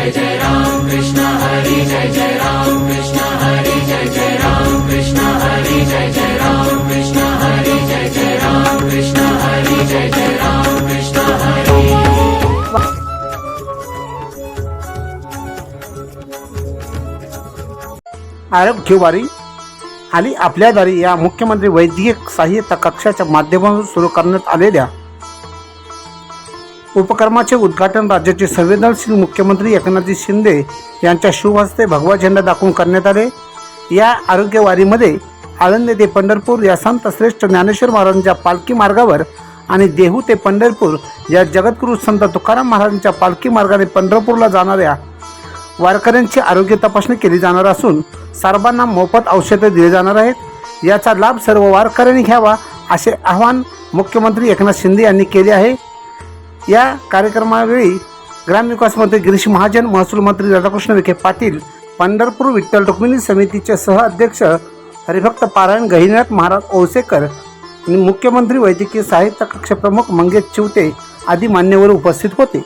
जय जय राम कृष्ण हरी जय जय राम कृष्ण हरी जय जय राम कृष्ण हरी जय जय राम कृष्ण हरी जय जय राम कृष्ण हरी जय जय राम कृष्ण हरी आली आपल्या दारी या मुख्यमंत्री वैद्यकीय सहाय्यता कक्षाच्या माध्यमातून सुरू करण्यात आलेल्या उपक्रमाचे उद्घाटन राज्याचे संवेदनशील मुख्यमंत्री एकनाथजी शिंदे यांच्या शुभहस्ते भगवा झेंडा दाखवून करण्यात आले. या आरोग्यवारीमध्ये आळंदी ते पंढरपूर या संत श्रेष्ठ ज्ञानेश्वर महाराजांच्या पालखी मार्गावर आणि देहू ते पंढरपूर या जगद्गुरू संत तुकाराम महाराजांच्या पालखी मार्गाने पंढरपूरला जाणाऱ्या वारकऱ्यांची आरोग्य तपासणी केली जाणार असून सर्वांना मोफत औषधे दिली जाणार आहेत. याचा लाभ सर्व वारकऱ्यांनी घ्यावा असे आवाहन मुख्यमंत्री एकनाथ शिंदे यांनी केले आहे. या कार्यक्रमावेळी ग्रामविकास मंत्री गिरीश महाजन महसूल मंत्री राधाकृष्ण विखे पाटील पंढरपूर विठ्ठल रुक्मिणी समितीचे सहअध्यक्ष हरिभक्त पारायण गहिनाथ महाराज ओसेकर आणि मुख्यमंत्री वैद्यकीय साहित्य कक्षप्रमुख मंगेश चिवते आदी मान्यवर उपस्थित होते.